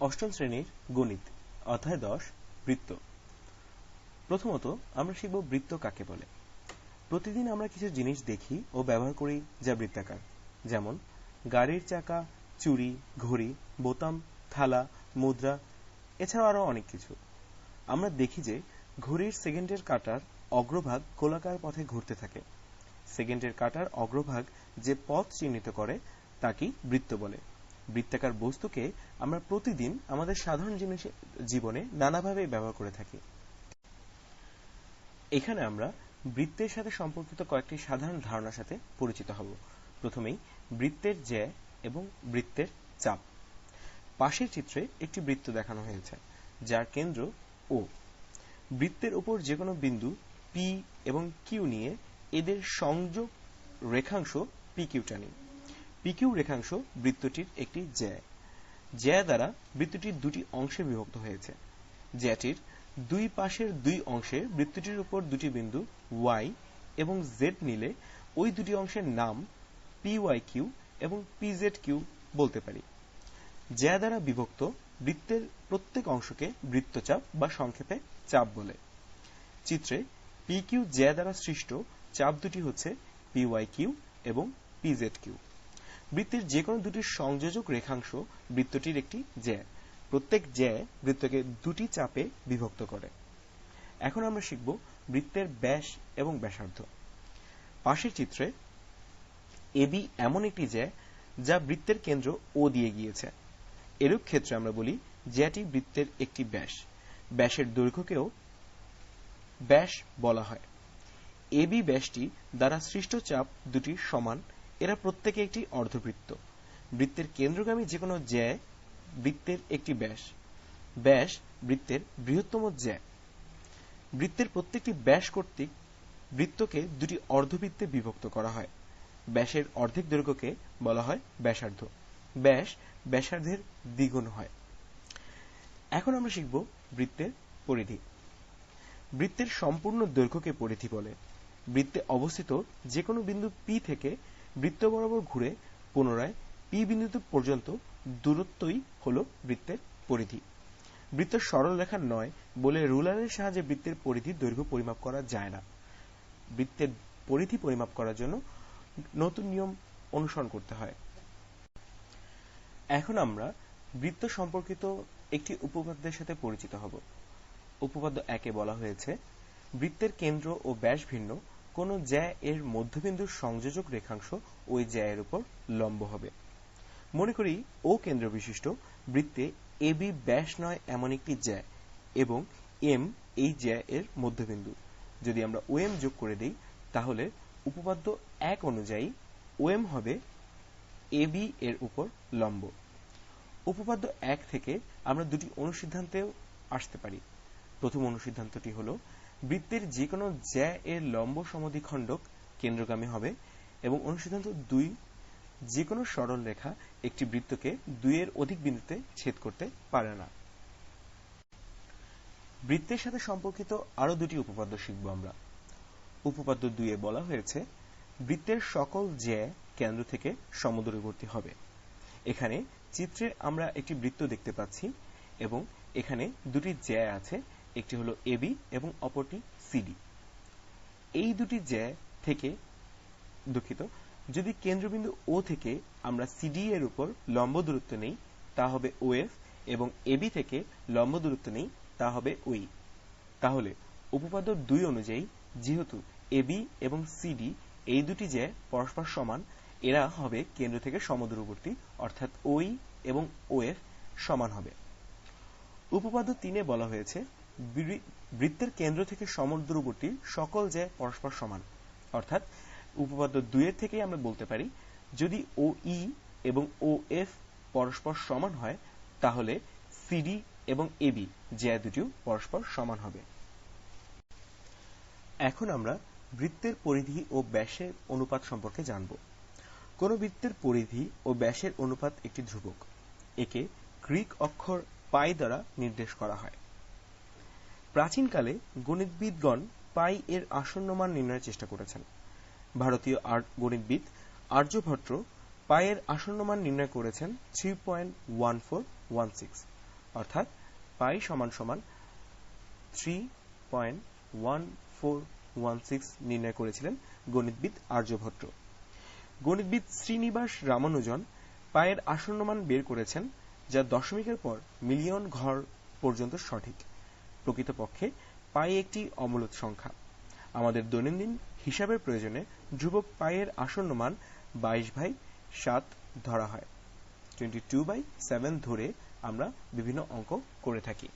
অষ্টম শ্রেণির গণিত, অধ্যায় দশ, বৃত্ত। প্রথমত, আমরা শিখব বৃত্ত কাকে বলে। প্রতিদিন আমরা কিছু জিনিস দেখি ও ব্যবহার করি যা বৃত্তাকার। যেমন, গাড়ির চাকা, চুরি, ঘড়ি, বোতাম, থালা, মুদ্রা, এছাড়াও আরও অনেক কিছু। আমরা দেখি যে, ঘড়ির সেকেন্ডের কাটার অগ্রভাগ গোলাকার পথে ঘুরতে থাকে। সেকেন্ডের কাটার অগ্রভাগ যে পথ চিহ্নিত করে তাকে বৃত্ত বলে। বৃত্তাকার বস্তুকে আমরা প্রতিদিন আমাদের সাধারণ জীবনে নানাভাবে ব্যবহার করে থাকি। এখানে আমরা বৃত্তের সাথে সম্পর্কিত কয়েকটি সাধারণ ধারণার সাথে পরিচিত হব। প্রথমেই বৃত্তের জ্যা এবং বৃত্তের চাপ। পাশের চিত্রে একটি বৃত্ত দেখানো হয়েছে, যার কেন্দ্র ও বৃত্তের উপর যে কোনো বিন্দু পি এবং কিউ নিয়ে এদের সংযোগ রেখাংশ পি কিউ টানি। পি কিউ রেখাংশ বৃত্তটির একটি জ্যা। জ্যা দ্বারা বৃত্তটির দুটি অংশে বিভক্ত হয়েছে। জ্যাটির দুই পাশের দুই অংশে বৃত্তটির উপর দুটি বিন্দু ওয়াই এবং জেড নিলে ওই দুটি অংশের নাম পি ওয়াই কিউ এবং পি জেড কিউ বলতে পারি। জ্যা দ্বারা বিভক্ত বৃত্তের প্রত্যেক অংশকে বৃত্তচাপ বা সংক্ষেপে চাপ বলে। চিত্রে পি কিউ জ্যা দ্বারা সৃষ্ট চাপ দুটি হচ্ছে পি ওয়াই কিউ এবং পি জেড কিউ। বৃত্তের যে কোনো দুটি সংযোজক রেখাংশ বৃত্তটির একটি জ্যা। প্রত্যেক জ্যা বৃত্তকে দুটি চাপে বিভক্ত করে। এখন আমরা শিখব বৃত্তের ব্যাস এবং ব্যাসার্ধ। পাশের চিত্রে এবি এমন একটি জ্যা যা বৃত্তের কেন্দ্র ও দিয়ে গিয়েছে। এরূপ ক্ষেত্রে আমরা বলি জ্যাটি বৃত্তের একটি ব্যাস। ব্যাসের দৈর্ঘ্যকেও ব্যাস বলা হয়। এবি ব্যাসটি দ্বারা সৃষ্ট চাপ দুটি সমান এরা প্রত্যেকে একটি অর্ধবৃত্ত। বৃত্তের কেন্দ্রগামী যে কোনো জ্যা বৃত্তের একটি ব্যাস। ব্যাস বৃত্তের বৃহত্তম জ্যা। বৃত্তের প্রত্যেকটি ব্যাস কর্তৃক বৃত্তকে দুটি অর্ধবৃত্তে বিভক্ত করা হয়। ব্যাসের অর্ধেক দৈর্ঘ্যকে বলা হয় ব্যাসার্ধ। ব্যাস ব্যাসার্ধের দ্বিগুণ হয়। এখন আমরা শিখব বৃত্তের পরিধি। বৃত্তের সম্পূর্ণ দৈর্ঘ্যকে পরিধি বলে। বৃত্তে অবস্থিত যে কোনো বিন্দু পি থেকে বৃত্ত বরাবর ঘুরে পুনরায় পি বিন্দু পর্যন্ত দূরত্বই হল বৃত্তের পরিধি। বৃত্ত সরল রেখা নয় বলে রুলারের সাহায্যে বৃত্তের পরিধি দৈর্ঘ্য পরিমাপ করা যায় না। বৃত্তের পরিধি পরিমাপ করার জন্য নতুন নিয়ম অনুসরণ করতে হয়। এখন আমরা বৃত্ত সম্পর্কিত একটি উপপাদ্যের সাথে পরিচিত হব। উপপাদ্য একে বলা হয়েছে বৃত্তের কেন্দ্র ও ব্যাস ভিন্ন কোন জ্যা এর মধ্যবিন্দুর সংযোজক রেখাংশ ওই জ্যা এর উপর লম্ব হবে। মনে করি ও কেন্দ্র বিশিষ্ট বৃত্তে এবি ব্যাস নয় এমন একটি জ্যা এবং এম এই জ্যা এর মধ্যবিন্দু। যদি আমরা ও এম যোগ করে দিই, তাহলে উপপাদ্য এক অনুযায়ী ও এম হবে এবি এর উপর লম্ব। উপপাদ্য এক থেকে আমরা দুটি অনুসিদ্ধান্তেও আসতে পারি। প্রথম অনুসিদ্ধান্তটি হল বৃত্তের যে কোনো জ্যা এর লম্ব সমদ্বিখণ্ডক কেন্দ্রগামী হবে এবং অনুসিদ্ধান্ত দুই যে কোনো সরল রেখা একটি বৃত্তকে দুইয়ের অধিক বিন্দুতে ছেদ করতে পারে না। বৃত্তের সাথে সম্পর্কিত আরও দুটি উপপাদ্য শিখব আমরা। উপপাদ্য দুইয়ে বলা হয়েছে, বৃত্তের সকল জ্যা কেন্দ্র থেকে সমদূরবর্তী হবে। এখানে চিত্রে আমরা একটি বৃত্ত দেখতে পাচ্ছি এবং এখানে দুটি জ্যা আছে একটি হলো এবি এবং অপরটি সিডি এই দুটি জ্যা থেকে দুঃখিত, যদি কেন্দ্রবিন্দু ও থেকে আমরা সিডি এর উপর লম্ব দূরত্ব নেই, তা হবে ওএফ এবং এবি থেকে লম্ব দূরত্ব নেই, তা হবে ওই তাহলে উপপাদ্য দুই অনুযায়ী যেহেতু এবি এবং সিডি এই দুটি যে পরস্পর সমান, এরা হবে কেন্দ্র থেকে সমদূরবর্তী, অর্থাৎ ওই এবং ওএফ সমান হবে। উপপাদ্য তিনে বলা হয়েছে বৃত্তের কেন্দ্র থেকে সমদূরবর্তী সকল যে পরস্পর সমান। অর্থাৎ, উপপাদ্য দুইয়ের থেকে আমরা বলতে পারি, যদি ও ই এবং ও এফ পরস্পর সমান হয়, তাহলে সিডি এবং এবি জ্যা দুটিও পরস্পর সমান হবে। এখন আমরা বৃত্তের পরিধি ও ব্যাসের অনুপাত সম্পর্কে জানব। কোন বৃত্তের পরিধি ও ব্যাসের অনুপাত একটি ধ্রুবক, একে গ্রিক অক্ষর পাই দ্বারা নির্দেশ করা হয়। প্রাচীনকালে গণিতবিদগণ পাই এর আসন্ন মান নির্ণয়ের চেষ্টা করেছেন। ভারতীয় গণিতবিদ আর্যভট্ট পায়ের আসন্ন মান নির্ণয় করেছেন three point one four one six অর্থাৎ পাই সমান সমান three point one four one six নির্ণয় করেছিলেন গণিতবিদ আর্যভট্ট। গণিতবিদ শ্রীনিবাস রামানুজন পায়ের আসন্ন মান বের করেছেন যা দশমিকের পর মিলিয়ন ঘর পর্যন্ত সঠিক। প্রকৃতপক্ষে পাই একটি অমূলত সংখ্যা। আমাদের দৈনন্দিন হিসাবের প্রয়োজনে যুবক পায়ের আসন্ন মান বাইশ ভাই সাত ধরা হয়। টোয়েন্টি টু বাই সেভেন ধরে আমরা বিভিন্ন অঙ্ক করে থাকি।